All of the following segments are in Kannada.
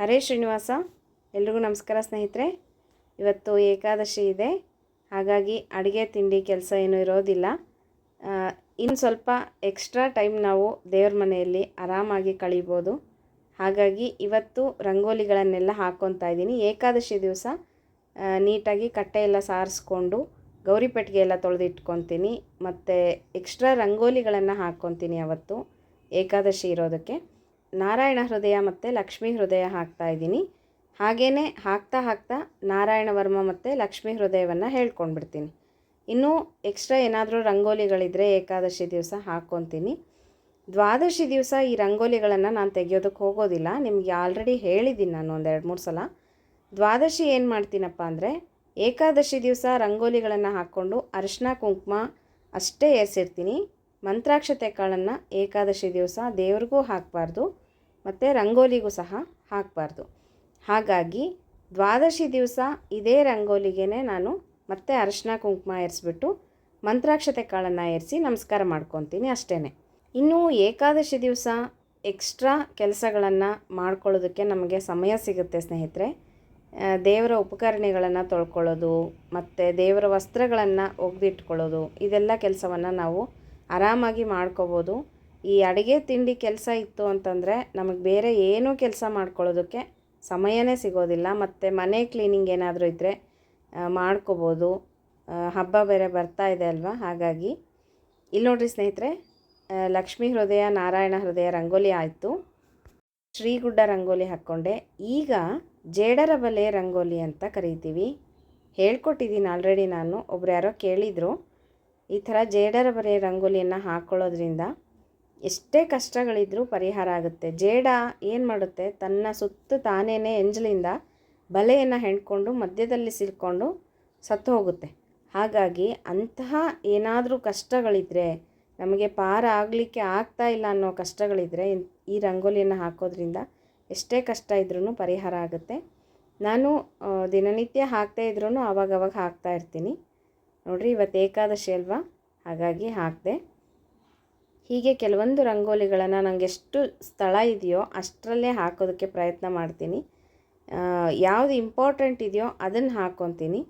ಹರೇ ಶ್ರೀನಿವಾಸ, ಎಲ್ರಿಗೂ ನಮಸ್ಕಾರ ಸ್ನೇಹಿತರೆ. ಇವತ್ತು ಏಕಾದಶಿ ಇದೆ. ಹಾಗಾಗಿ ಅಡುಗೆ, ತಿಂಡಿ ಕೆಲಸ ಏನೂ ಇರೋದಿಲ್ಲ. ಇನ್ನು ಸ್ವಲ್ಪ ಎಕ್ಸ್ಟ್ರಾ ಟೈಮ್ ನಾವು ದೇವ್ರ ಮನೆಯಲ್ಲಿ ಆರಾಮಾಗಿ ಕಳೀಬೋದು. ಹಾಗಾಗಿ ಇವತ್ತು ರಂಗೋಲಿಗಳನ್ನೆಲ್ಲ ಹಾಕ್ಕೊತಾ ಇದ್ದೀನಿ. ಏಕಾದಶಿ ದಿವಸ ನೀಟಾಗಿ ಕಟ್ಟೆ ಎಲ್ಲ ಸಾರಿಸ್ಕೊಂಡು ಗೌರಿ ಪೆಟ್ಟಿಗೆ ಎಲ್ಲ ತೊಳೆದಿಟ್ಕೊತೀನಿ. ಮತ್ತು ಎಕ್ಸ್ಟ್ರಾ ರಂಗೋಲಿಗಳನ್ನು ಹಾಕ್ಕೊತೀನಿ ಅವತ್ತು, ಏಕಾದಶಿ ಇರೋದಕ್ಕೆ. ನಾರಾಯಣ ಹೃದಯ ಮತ್ತು ಲಕ್ಷ್ಮೀ ಹೃದಯ ಹಾಕ್ತಾ ಇದ್ದೀನಿ. ಹಾಗೇ ಹಾಕ್ತಾ ಹಾಕ್ತಾ ನಾರಾಯಣ ವರ್ಮ ಮತ್ತು ಲಕ್ಷ್ಮೀ ಹೃದಯವನ್ನು ಹೇಳ್ಕೊಂಡ್ಬಿಡ್ತೀನಿ. ಇನ್ನೂ ಎಕ್ಸ್ಟ್ರಾ ಏನಾದರೂ ರಂಗೋಲಿಗಳಿದ್ದರೆ ಏಕಾದಶಿ ದಿವಸ ಹಾಕ್ಕೊತೀನಿ. ದ್ವಾದಶಿ ದಿವಸ ಈ ರಂಗೋಲಿಗಳನ್ನು ನಾನು ತೆಗೆಯೋದಕ್ಕೆ ಹೋಗೋದಿಲ್ಲ. ನಿಮಗೆ ಆಲ್ರೆಡಿ ಹೇಳಿದ್ದೀನಿ ನಾನು ಒಂದು ಎರಡು ಮೂರು ಸಲ. ದ್ವಾದಶಿ ಏನು ಮಾಡ್ತೀನಪ್ಪ ಅಂದರೆ ಏಕಾದಶಿ ದಿವಸ ರಂಗೋಲಿಗಳನ್ನು ಹಾಕ್ಕೊಂಡು ಅರಿಶಿನ ಕುಂಕುಮ ಅಷ್ಟೇ ಏರ್ಸಿರ್ತೀನಿ ಮಂತ್ರಾಕ್ಷತೆ ಕಾಳನ್ನು ಏಕಾದಶಿ ದಿವಸ ದೇವ್ರಿಗೂ ಹಾಕಬಾರ್ದು. ಮತ್ತು ರಂಗೋಲಿಗೂ ಸಹ ಹಾಕಬಾರ್ದು. ಹಾಗಾಗಿ ದ್ವಾದಶಿ ದಿವಸ ಇದೇ ರಂಗೋಲಿಗೆ ನಾನು ಮತ್ತೆ ಅರಿಶಿನ ಕುಂಕುಮ ಏರಿಸ್ಬಿಟ್ಟು ಮಂತ್ರಾಕ್ಷತೆ ಕಾಳನ್ನು ಏರಿಸಿ ನಮಸ್ಕಾರ ಮಾಡ್ಕೊತೀನಿ ಅಷ್ಟೇ ಇನ್ನು ಏಕಾದಶಿ ದಿವಸ ಎಕ್ಸ್ಟ್ರಾ ಕೆಲಸಗಳನ್ನು ಮಾಡ್ಕೊಳ್ಳೋದಕ್ಕೆ ನಮಗೆ ಸಮಯ ಸಿಗುತ್ತೆ ಸ್ನೇಹಿತರೆ. ದೇವರ ಉಪಕರಣಗಳನ್ನು ತೊಳ್ಕೊಳ್ಳೋದು, ಮತ್ತು ದೇವರ ವಸ್ತ್ರಗಳನ್ನು ಒಗೆದಿಟ್ಕೊಳ್ಳೋದು, ಇದೆಲ್ಲ ಕೆಲಸವನ್ನು ನಾವು ಆರಾಮಾಗಿ ಮಾಡ್ಕೋಬೋದು. ಈ ಅಡುಗೆ ತಿಂಡಿ ಕೆಲಸ ಇತ್ತು ಅಂತಂದರೆ ನಮಗೆ ಬೇರೆ ಏನೂ ಕೆಲಸ ಮಾಡ್ಕೊಳ್ಳೋದಕ್ಕೆ ಸಮಯನೇ ಸಿಗೋದಿಲ್ಲ. ಮತ್ತು ಮನೆ ಕ್ಲೀನಿಂಗ್ ಏನಾದರೂ ಇದ್ದರೆ ಮಾಡ್ಕೋಬೋದು. ಹಬ್ಬ ಬೇರೆ ಬರ್ತಾ ಇದೆ ಅಲ್ವಾ? ಹಾಗಾಗಿ ಇಲ್ಲಿ ನೋಡ್ರಿ ಸ್ನೇಹಿತರೆ ಲಕ್ಷ್ಮೀ ಹೃದಯ, ನಾರಾಯಣ ಹೃದಯ ರಂಗೋಲಿ ಆಯಿತು. ಶ್ರೀಗುಡ್ಡ ರಂಗೋಲಿ ಹಾಕ್ಕೊಂಡೆ. ಈಗ ಜೇಡರ ಬಲೆ ರಂಗೋಲಿ ಅಂತ ಕರೀತೀವಿ. ಹೇಳ್ಕೊಟ್ಟಿದ್ದೀನಿ ಆಲ್ರೆಡಿ ನಾನು. ಒಬ್ರು ಯಾರೋ ಕೇಳಿದರು, ಈ ಥರ ಜೇಡರ ಬಲೆ ರಂಗೋಲಿಯನ್ನು ಹಾಕ್ಕೊಳ್ಳೋದ್ರಿಂದ ಎಷ್ಟೇ ಕಷ್ಟಗಳಿದ್ರೂ ಪರಿಹಾರ ಆಗುತ್ತೆ. ಜೇಡ ಏನು ಮಾಡುತ್ತೆ? ತನ್ನ ಸುತ್ತ ತಾನೇನೆ ಎಂಜಲಿಂದ ಬಲೆಯನ್ನು ಹೆಣ್ಕೊಂಡು ಮಧ್ಯದಲ್ಲಿ ಸಿಲ್ಕೊಂಡು ಸತ್ತು ಹೋಗುತ್ತೆ. ಹಾಗಾಗಿ ಅಂತಹ ಏನಾದರೂ ಕಷ್ಟಗಳಿದ್ದರೆ ನಮಗೆ ಪಾರ ಆಗಲಿಕ್ಕೆ ಆಗ್ತಾ ಇಲ್ಲ ಅನ್ನೋ ಕಷ್ಟಗಳಿದ್ದರೆ ಈ ರಂಗೋಲಿಯನ್ನು ಹಾಕೋದ್ರಿಂದ ಎಷ್ಟೇ ಕಷ್ಟ ಇದ್ರೂ ಪರಿಹಾರ ಆಗುತ್ತೆ. ನಾನು ದಿನನಿತ್ಯ ಹಾಕ್ತಾ ಇದ್ರೂ ಆವಾಗವಾಗ ಹಾಕ್ತಾ ಇರ್ತೀನಿ. ನೋಡಿರಿ, ಇವತ್ತು ಏಕಾದಶಿ ಅಲ್ವಾ? ಹಾಗಾಗಿ ಹಾಕಿದೆ. ಹೀಗೆ ಕೆಲವೊಂದು ರಂಗೋಲಿಗಳನ್ನು ನನಗೆ ಎಷ್ಟು ಸ್ಥಳ ಇದೆಯೋ ಅಷ್ಟರಲ್ಲೇ ಹಾಕೋದಕ್ಕೆ ಪ್ರಯತ್ನ ಮಾಡ್ತೀನಿ. ಯಾವುದು ಇಂಪಾರ್ಟೆಂಟ್ ಇದೆಯೋ ಅದನ್ನು ಹಾಕ್ಕೊತೀನಿ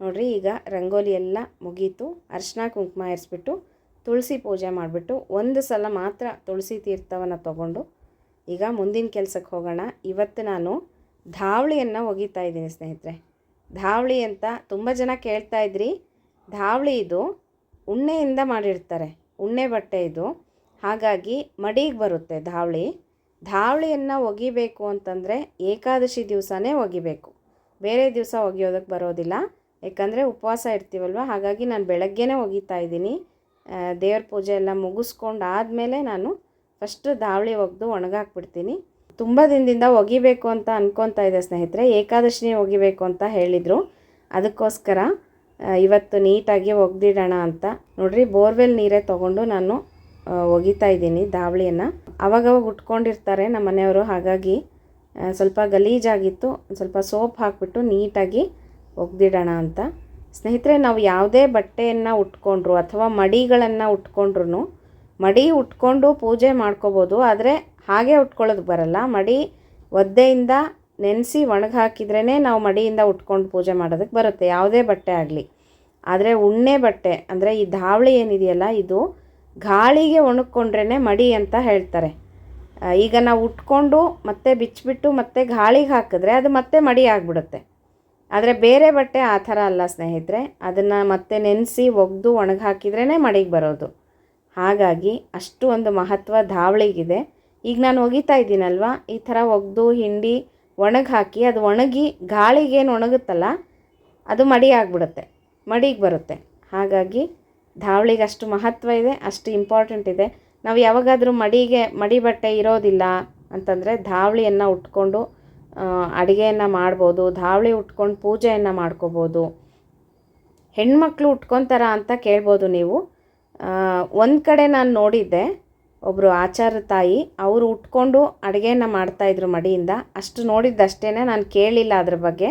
ನೋಡಿರಿ, ಈಗ ರಂಗೋಲಿ ಎಲ್ಲ ಮುಗೀತು. ಅರ್ಶಿನ ಕುಂಕುಮ ಎರಿಸ್ಬಿಟ್ಟು ತುಳಸಿ ಪೂಜೆ ಮಾಡಿಬಿಟ್ಟು ಒಂದು ಸಲ ಮಾತ್ರ ತುಳಸಿ ತೀರ್ಥವನ್ನು ತಗೊಂಡು ಈಗ ಮುಂದಿನ ಕೆಲಸಕ್ಕೆ ಹೋಗೋಣ. ಇವತ್ತು ನಾನು ಧಾವಳಿಯನ್ನು ಒಗೀತಾ ಇದ್ದೀನಿ ಸ್ನೇಹಿತರೆ. ಧಾವಳಿ ಅಂತ ತುಂಬ ಜನ ಕೇಳ್ತಾ ಇದ್ರಿ. ಧಾವಳಿ ಇದು ಉಣ್ಣೆಯಿಂದ ಮಾಡಿರ್ತಾರೆ. ಉಣ್ಣೆ ಬಟ್ಟೆ ಇದು. ಹಾಗಾಗಿ ಮಡಿಗೆ ಬರುತ್ತೆ ಧಾವಳಿ. ಧಾವಳಿಯನ್ನು ಒಗಿಬೇಕು ಅಂತಂದರೆ ಏಕಾದಶಿ ದಿವಸನೇ ಒಗಿಬೇಕು. ಬೇರೆ ದಿವಸ ಒಗೆಯೋದಕ್ಕೆ ಬರೋದಿಲ್ಲ. ಯಾಕಂದರೆ ಉಪವಾಸ ಇರ್ತೀವಲ್ವ? ಹಾಗಾಗಿ ನಾನು ಬೆಳಗ್ಗೆನೇ ಒಗಿತಾ ಇದ್ದೀನಿ. ದೇವ್ರ ಪೂಜೆ ಎಲ್ಲ ಮುಗಿಸ್ಕೊಂಡು ಆದಮೇಲೆ ನಾನು ಫಸ್ಟ್ ಧಾವಳಿ ಒಗೆದು ಒಣಗಾಕ್ಬಿಡ್ತೀನಿ. ತುಂಬ ದಿನದಿಂದ ಒಗಿಬೇಕು ಅಂತ ಅನ್ಕೊತಾ ಇದೆ ಸ್ನೇಹಿತರೆ. ಏಕಾದಶಿನೇ ಒಗಿಬೇಕು ಅಂತ ಹೇಳಿದರು. ಅದಕ್ಕೋಸ್ಕರ ಇವತ್ತು ನೀಟಾಗಿ ಒಗೆದಿಡೋಣ ಅಂತ. ನೋಡ್ರಿ, ಬೋರ್ವೆಲ್ ನೀರೇ ತೊಗೊಂಡು ನಾನು ಒಗಿತಾ ಇದ್ದೀನಿ ದಾವಳಿಯನ್ನು. ಅವಾಗವಾಗ ಉಟ್ಕೊಂಡಿರ್ತಾರೆ ನಮ್ಮ ಮನೆಯವರು ಹಾಗಾಗಿ ಸ್ವಲ್ಪ ಗಲೀಜಾಗಿತ್ತು, ಸ್ವಲ್ಪ ಸೋಪ್ ಹಾಕಿಬಿಟ್ಟು ನೀಟಾಗಿ ಒಗೆದಿಡೋಣ ಅಂತ. ಸ್ನೇಹಿತರೆ, ನಾವು ಯಾವುದೇ ಬಟ್ಟೆಯನ್ನು ಉಟ್ಕೊಂಡ್ರು ಅಥವಾ ಮಡಿಗಳನ್ನು ಉಟ್ಕೊಂಡ್ರು ಮಡಿ ಉಟ್ಕೊಂಡು ಪೂಜೆ ಮಾಡ್ಕೋಬೋದು, ಆದರೆ ಹಾಗೆ ಉಟ್ಕೊಳ್ಳೋದು ಬರಲ್ಲ. ಮಡಿ ಒದ್ದೆಯಿಂದ ನೆನೆಸಿ ಒಣಗಿ ಹಾಕಿದ್ರೇ ನಾವು ಮಡಿಯಿಂದ ಉಟ್ಕೊಂಡು ಪೂಜೆ ಮಾಡೋದಕ್ಕೆ ಬರುತ್ತೆ. ಯಾವುದೇ ಬಟ್ಟೆ ಆಗಲಿ. ಆದರೆ ಉಣ್ಣೆ ಬಟ್ಟೆ, ಅಂದರೆ ಈ ಧಾವಳಿ ಏನಿದೆಯಲ್ಲ ಇದು, ಗಾಳಿಗೆ ಒಣಗ್ಕೊಂಡ್ರೇ ಮಡಿ ಅಂತ ಹೇಳ್ತಾರೆ. ಈಗ ನಾವು ಉಟ್ಕೊಂಡು ಮತ್ತೆ ಬಿಚ್ಚಿಬಿಟ್ಟು ಮತ್ತೆ ಗಾಳಿಗೆ ಹಾಕಿದ್ರೆ ಅದು ಮತ್ತೆ ಮಡಿ ಆಗಿಬಿಡುತ್ತೆ. ಆದರೆ ಬೇರೆ ಬಟ್ಟೆ ಆ ಥರ ಅಲ್ಲ ಸ್ನೇಹಿತರೆ. ಅದನ್ನು ಮತ್ತೆ ನೆನೆಸಿ ಒಗೆದು ಒಣಗಿ ಹಾಕಿದ್ರೇ ಮಡಿಗೆ ಬರೋದು. ಹಾಗಾಗಿ ಅಷ್ಟು ಒಂದು ಮಹತ್ವ ಧಾವಳಿಗಿದೆ. ಈಗ ನಾನು ಒಗಿತಾ ಇದ್ದೀನಲ್ವ? ಈ ಥರ ಒಗೆದು, ಹಿಂಡಿ ಒಣಗಿ ಹಾಕಿ ಅದು ಒಣಗಿ ಗಾಳಿಗೇನು ಒಣಗುತ್ತಲ್ಲ, ಅದು ಮಡಿ ಆಗಿಬಿಡುತ್ತೆ, ಮಡಿಗೆ ಬರುತ್ತೆ. ಹಾಗಾಗಿ ಧಾವಳಿಗೆ ಅಷ್ಟು ಮಹತ್ವ ಇದೆ, ಅಷ್ಟು ಇಂಪಾರ್ಟೆಂಟ್ ಇದೆ. ನಾವು ಯಾವಾಗಾದರೂ ಮಡಿಗೆ, ಮಡಿ ಬಟ್ಟೆ ಇರೋದಿಲ್ಲ ಅಂತಂದರೆ ಧಾವಳಿಯನ್ನು ಉಟ್ಕೊಂಡು ಅಡುಗೆಯನ್ನು ಮಾಡ್ಬೋದು, ಧಾವಳಿ ಉಟ್ಕೊಂಡು ಪೂಜೆಯನ್ನು ಮಾಡ್ಕೋಬೋದು. ಹೆಣ್ಮಕ್ಳು ಉಟ್ಕೊತಾರ ಅಂತ ಕೇಳ್ಬೋದು ನೀವು. ಒಂದು ಕಡೆ ನಾನು ನೋಡಿದ್ದೆ ಒಬ್ಬರು ಆಚಾರ ತಾಯಿ, ಅವರು ಉಟ್ಕೊಂಡು ಅಡುಗೆನ ಮಾಡ್ತಾಯಿದ್ರು ಮಡಿಯಿಂದ. ಅಷ್ಟು ನೋಡಿದ್ದಷ್ಟೇ ನಾನು ಕೇಳಿಲ್ಲ ಅದ್ರ ಬಗ್ಗೆ.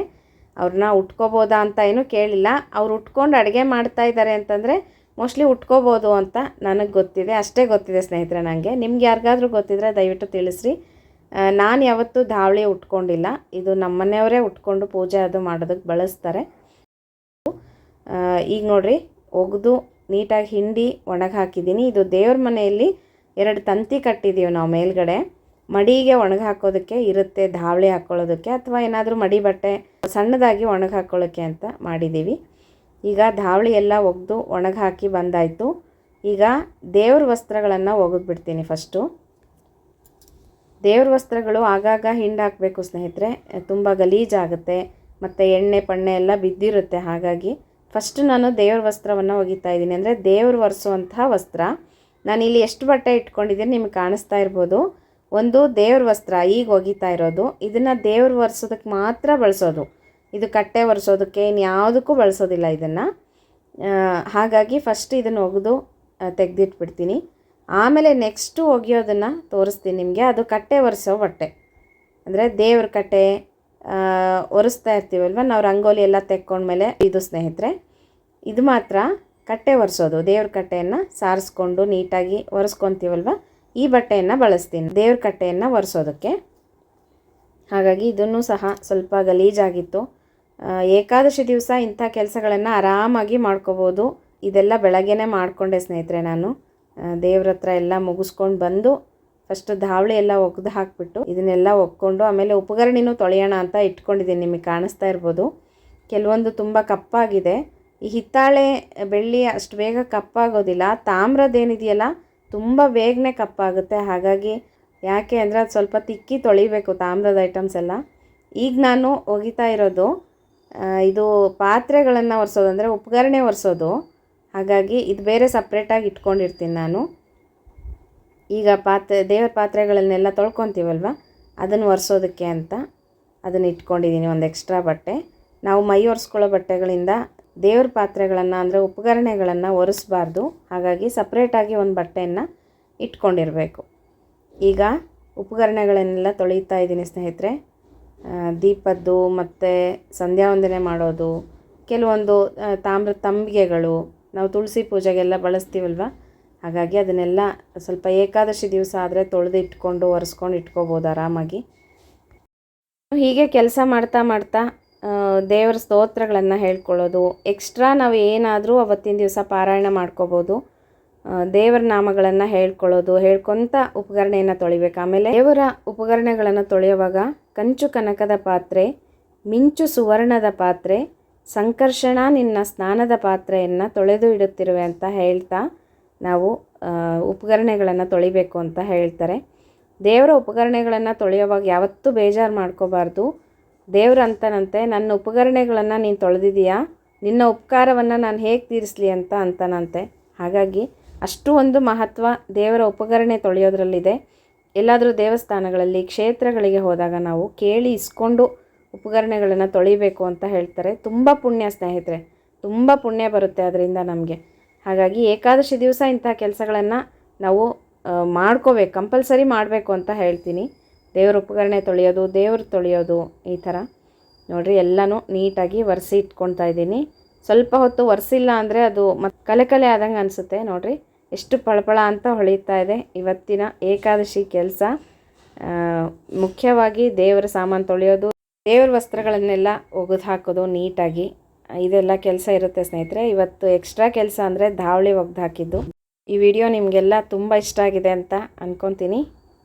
ಅವ್ರನ್ನ ಉಟ್ಕೋಬೋದಾ ಅಂತ ಏನೂ ಕೇಳಿಲ್ಲ. ಅವ್ರು ಉಟ್ಕೊಂಡು ಅಡುಗೆ ಮಾಡ್ತಾಯಿದ್ದಾರೆ ಅಂತಂದರೆ ಮೋಸ್ಟ್ಲಿ ಉಟ್ಕೋಬೋದು ಅಂತ ನನಗೆ ಗೊತ್ತಿದೆ. ಅಷ್ಟೇ ಗೊತ್ತಿದೆ ಸ್ನೇಹಿತರೆ ನನಗೆ ನಿಮ್ಗೆ ಯಾರಿಗಾದ್ರೂ ಗೊತ್ತಿದ್ರೆ ದಯವಿಟ್ಟು ತಿಳಿಸ್ರಿ. ನಾನು ಯಾವತ್ತೂ ಧಾವಳಿ ಉಟ್ಕೊಂಡಿಲ್ಲ. ಇದು ನಮ್ಮ ಮನೆಯವರೇ ಉಟ್ಕೊಂಡು ಪೂಜೆ ಅದು ಮಾಡೋದಕ್ಕೆ ಬಳಸ್ತಾರೆ. ಈಗ ನೋಡಿರಿ, ಒಗೆದು ನೀಟಾಗಿ ಹಿಂಡಿ ಒಣಗಿ ಹಾಕಿದ್ದೀನಿ ಇದು ದೇವ್ರ ಮನೆಯಲ್ಲಿ ಎರಡು ತಂತಿ ಕಟ್ಟಿದ್ದೀವಿ ನಾವು ಮೇಲ್ಗಡೆ. ಮಡಿಗೆ ಹಾಕೋದಕ್ಕೆ ಇರುತ್ತೆ ಧಾವಳಿ ಹಾಕ್ಕೊಳ್ಳೋದಕ್ಕೆ ಅಥವಾ ಏನಾದರೂ ಮಡಿ ಬಟ್ಟೆ ಸಣ್ಣದಾಗಿ ಒಣಗಿ ಹಾಕ್ಕೊಳ್ಳೋಕ್ಕೆ ಅಂತ ಮಾಡಿದ್ದೀವಿ ಈಗ ಧಾವಳಿ ಎಲ್ಲ ಒಗೆದು ಹಾಕಿ ಬಂದಾಯಿತು. ಈಗ ದೇವ್ರ ವಸ್ತ್ರಗಳನ್ನು ಒಗೆದ್ಬಿಡ್ತೀನಿ ಫಸ್ಟು. ದೇವ್ರ ವಸ್ತ್ರಗಳು ಆಗಾಗ ಹಿಂಡು ಹಾಕಬೇಕು ಸ್ನೇಹಿತರೆ. ತುಂಬ ಗಲೀಜಾಗುತ್ತೆ, ಮತ್ತು ಎಣ್ಣೆ ಪಣ್ಣೆ ಎಲ್ಲ ಬಿದ್ದಿರುತ್ತೆ ಹಾಗಾಗಿ. ಫಸ್ಟ್ ನಾನು ದೇವ್ರ ವಸ್ತ್ರವನ್ನು ಒಗಿತಾ ಇದ್ದೀನಿ. ಅಂದರೆ ದೇವ್ರು ಒರೆಸುವಂತಹ ವಸ್ತ್ರ. ನಾನು ಇಲ್ಲಿ ಎಷ್ಟು ಬಟ್ಟೆ ಇಟ್ಕೊಂಡಿದ್ದೀನಿ ನಿಮ್ಗೆ ಕಾಣಿಸ್ತಾ ಇರ್ಬೋದು. ಒಂದು ದೇವ್ರ ವಸ್ತ್ರ ಈಗ ಒಗಿತಾ ಇರೋದು. ಇದನ್ನು ದೇವ್ರ ಒರೆಸೋದಕ್ಕೆ ಮಾತ್ರ ಬಳಸೋದು. ಇದು ಕಟ್ಟೆ ಒರೆಸೋದಕ್ಕೆ ಇನ್ಯಾವುದಕ್ಕೂ ಬಳಸೋದಿಲ್ಲ ಇದನ್ನು. ಹಾಗಾಗಿ ಫಸ್ಟ್ ಇದನ್ನು ಒಗೆದು ತೆಗೆದಿಟ್ಬಿಡ್ತೀನಿ. ಆಮೇಲೆ ನೆಕ್ಸ್ಟು ಒಗೆಯೋದನ್ನು ತೋರಿಸ್ತೀನಿ ನಿಮಗೆ. ಅದು ಕಟ್ಟೆ ಒರೆಸೋ ಬಟ್ಟೆ. ಅಂದರೆ ದೇವ್ರ ಕಟ್ಟೆ ಒರೆಸ್ತಾ ಇರ್ತೀವಲ್ವ? ನಾವು ರಂಗೋಲಿ ಎಲ್ಲ ತೆಕ್ಕೊಂಡ್ಮೇಲೆ ಇದು ಸ್ನೇಹಿತರೆ. ಇದು ಮಾತ್ರ. ಕಟ್ಟೆ ಒರೆಸೋದು. ದೇವ್ರ ಕಟ್ಟೆಯನ್ನು ಸಾರಿಸ್ಕೊಂಡು ನೀಟಾಗಿ ಒರೆಸ್ಕೊತೀವಲ್ವ? ಈ ಬಟ್ಟೆಯನ್ನು ಬಳಸ್ತೀನಿ. ದೇವ್ರ ಕಟ್ಟೆಯನ್ನು ಒರೆಸೋದಕ್ಕೆ. ಹಾಗಾಗಿ ಇದನ್ನು ಸಹ ಸ್ವಲ್ಪ ಗಲೀಜಾಗಿತ್ತು. ಏಕಾದಶಿ ದಿವಸ ಇಂಥ ಕೆಲಸಗಳನ್ನು ಆರಾಮಾಗಿ ಮಾಡ್ಕೋಬೋದು. ಇದೆಲ್ಲ ಬೆಳಗ್ಗೆನೇ ಮಾಡಿಕೊಂಡೆ ಸ್ನೇಹಿತರೆ ನಾನು. ದೇವ್ರ ಹತ್ರ ಎಲ್ಲ ಮುಗಿಸ್ಕೊಂಡು ಬಂದು ಫಸ್ಟ್ ಧಾವಳಿ ಎಲ್ಲ ಒಗ್ದು ಹಾಕಿಬಿಟ್ಟು ಇದನ್ನೆಲ್ಲ ಒಕ್ಕೊಂಡು ಆಮೇಲೆ ಉಪಕರಣಿನೂ ತೊಳೆಯೋಣ ಅಂತ ಇಟ್ಕೊಂಡಿದ್ದೀನಿ. ನಿಮಗೆ ಕಾಣಿಸ್ತಾ ಇರ್ಬೋದು. ಕೆಲವೊಂದು ತುಂಬ ಕಪ್ಪಾಗಿದೆ. ಈ ಹಿತ್ತಾಳೆ ಬೆಳ್ಳಿ ಅಷ್ಟು ಬೇಗ ಕಪ್ಪಾಗೋದಿಲ್ಲ. ತಾಮ್ರದ್ದೇನಿದೆಯಲ್ಲ ತುಂಬ ಬೇಗನೆ ಕಪ್ಪಾಗುತ್ತೆ. ಹಾಗಾಗಿ ಯಾಕೆ ಅಂದರೆ ಅದು ಸ್ವಲ್ಪ ತಿಕ್ಕಿ ತೊಳಿಬೇಕು ತಾಮ್ರದ ಐಟಮ್ಸ್ ಎಲ್ಲ. ಈಗ ನಾನು ಒಗಿತಾ ಇರೋದು ಇದು ಪಾತ್ರೆಗಳನ್ನು ಒರೆಸೋದು ಅಂದರೆ ಉಪಕರಣೆ ಒರೆಸೋದು. ಹಾಗಾಗಿ ಇದು ಬೇರೆ ಸಪ್ರೇಟಾಗಿ ಇಟ್ಕೊಂಡಿರ್ತೀನಿ ನಾನು. ಈಗ ಪಾತ್ರೆ, ದೇವರ ಪಾತ್ರೆಗಳನ್ನೆಲ್ಲ ತೊಳ್ಕೊತೀವಲ್ವ? ಅದನ್ನು ಒರೆಸೋದಕ್ಕೆ ಅಂತ ಅದನ್ನು ಇಟ್ಕೊಂಡಿದ್ದೀನಿ ಒಂದು ಎಕ್ಸ್ಟ್ರಾ ಬಟ್ಟೆ. ನಾವು ಮೈ ಒರೆಸ್ಕೊಳ್ಳೋ ಬಟ್ಟೆಗಳಿಂದ ದೇವ್ರ ಪಾತ್ರೆಗಳನ್ನು ಅಂದರೆ ಉಪಕರಣೆಗಳನ್ನು ಒರೆಸ್ಬಾರ್ದು. ಹಾಗಾಗಿ ಸಪ್ರೇಟಾಗಿ ಒಂದು ಬಟ್ಟೆಯನ್ನು ಇಟ್ಕೊಂಡಿರಬೇಕು. ಈಗ ಉಪಕರಣಗಳನ್ನೆಲ್ಲ ತೊಳೀತಾ ಇದ್ದೀನಿ ಸ್ನೇಹಿತರೆ. ದೀಪದ್ದು ಮತ್ತು ಸಂಧ್ಯಾ ವಂದನೆ ಮಾಡೋದು, ಕೆಲವೊಂದು ತಾಮ್ರ ತಂಬಿಗೆಗಳು, ನಾವು ತುಳಸಿ ಪೂಜೆಗೆಲ್ಲ ಬಳಸ್ತೀವಲ್ವ? ಹಾಗಾಗಿ ಅದನ್ನೆಲ್ಲ ಸ್ವಲ್ಪ ಏಕಾದಶಿ ದಿವಸ ಆದರೆ ತೊಳೆದು ಇಟ್ಕೊಂಡು ಒರೆಸ್ಕೊಂಡು ಇಟ್ಕೋಬೋದು ಆರಾಮಾಗಿ. ಹೀಗೆ ಕೆಲಸ ಮಾಡ್ತಾ ಮಾಡ್ತಾ ದೇವರ ಸ್ತೋತ್ರಗಳನ್ನು ಹೇಳ್ಕೊಳ್ಳೋದು. ಎಕ್ಸ್ಟ್ರಾ ನಾವು ಏನಾದರೂ ಅವತ್ತಿನ ದಿವಸ ಪಾರಾಯಣ ಮಾಡ್ಕೋಬೋದು. ದೇವರ ನಾಮಗಳನ್ನು ಹೇಳ್ಕೊಳ್ಳೋದು, ಹೇಳ್ಕೊತ ಉಪಕರಣೆಯನ್ನು ತೊಳಿಬೇಕು. ಆಮೇಲೆ ದೇವರ ಉಪಕರಣಗಳನ್ನು ತೊಳೆಯುವಾಗ ಕಂಚು ಕನಕದ ಪಾತ್ರೆ, ಮಿಂಚು ಸುವರ್ಣದ ಪಾತ್ರೆ, ಸಂಕರ್ಷಣ ನಿನ್ನ ಸ್ನಾನದ ಪಾತ್ರೆಯನ್ನು ತೊಳೆದು ಇಡುತ್ತಿರುವೆ ಅಂತ ಹೇಳ್ತಾ ನಾವು ಉಪಕರಣಗಳನ್ನು ತೊಳಿಬೇಕು ಅಂತ ಹೇಳ್ತಾರೆ. ದೇವರ ಉಪಕರಣೆಗಳನ್ನು ತೊಳೆಯುವಾಗ ಯಾವತ್ತೂ ಬೇಜಾರು ಮಾಡ್ಕೋಬಾರ್ದು. ದೇವ್ರು ಅಂತಾನಂತೆ ನನ್ನ ಉಪಕರಣೆಗಳನ್ನು ನೀನು ತೊಳೆದಿದೀಯಾ? ನಿನ್ನ ಉಪಕಾರವನ್ನು ನಾನು ಹೇಗೆ ತೀರಿಸಲಿ ಅಂತ ಅಂತನಂತೆ. ಹಾಗಾಗಿ ಅಷ್ಟು ಒಂದು ಮಹತ್ವ ದೇವರ ಉಪಕರಣೆ ತೊಳೆಯೋದ್ರಲ್ಲಿದೆ. ಎಲ್ಲಾದರೂ ದೇವಸ್ಥಾನಗಳಲ್ಲಿ, ಕ್ಷೇತ್ರಗಳಿಗೆ ಹೋದಾಗ ನಾವು ಕೇಳಿ ಇಸ್ಕೊಂಡು ಉಪಕರಣೆಗಳನ್ನು ತೊಳಿಬೇಕು ಅಂತ ಹೇಳ್ತಾರೆ. ತುಂಬ ಪುಣ್ಯ ಸ್ನೇಹಿತರೆ, ತುಂಬ ಪುಣ್ಯ ಬರುತ್ತೆ ಅದರಿಂದ ನಮಗೆ. ಹಾಗಾಗಿ ಏಕಾದಶಿ ದಿವಸ ಇಂಥ ಕೆಲಸಗಳನ್ನು ನಾವು ಮಾಡ್ಕೋಬೇಕು, ಕಂಪಲ್ಸರಿ ಮಾಡಬೇಕು ಅಂತ ಹೇಳ್ತೀನಿ. ದೇವ್ರ ಉಪಕರಣೆ ತೊಳೆಯೋದು, ದೇವ್ರು ತೊಳೆಯೋದು ಈ ಥರ. ನೋಡಿರಿ, ಎಲ್ಲನೂ ನೀಟಾಗಿ ಒರೆಸಿ ಇಟ್ಕೊಳ್ತಾ ಇದ್ದೀನಿ. ಸ್ವಲ್ಪ ಹೊತ್ತು ಒರೆಸಿಲ್ಲ ಅಂದರೆ ಅದು ಮತ್ತು ಕಲೆ ಕಲೆ ಆದಂಗೆ ಅನಿಸುತ್ತೆ. ನೋಡಿರಿ, ಎಷ್ಟು ಪಳಪಳ ಅಂತ ಹೊಳಿತಾ ಇದೆ. ಇವತ್ತಿನ ಏಕಾದಶಿ ಕೆಲಸ. ಮುಖ್ಯವಾಗಿ ದೇವರ ಸಾಮಾನು ತೊಳೆಯೋದು, ದೇವ್ರ ವಸ್ತ್ರಗಳನ್ನೆಲ್ಲ ಒಗೆದು ಹಾಕೋದು ನೀಟಾಗಿ. ಇದೆಲ್ಲ ಕೆಲಸ ಇರುತ್ತೆ ಸ್ನೇಹಿತರೆ. ಇವತ್ತು ಎಕ್ಸ್ಟ್ರಾ ಕೆಲಸ ಅಂದರೆ ಧಾವಳಿ ಒಗ್ದು ಹಾಕಿದ್ದು ಈ ವಿಡಿಯೋ ನಿಮಗೆಲ್ಲ ತುಂಬ ಇಷ್ಟ ಆಗಿದೆ ಅಂತ ಅಂದ್ಕೊತೀನಿ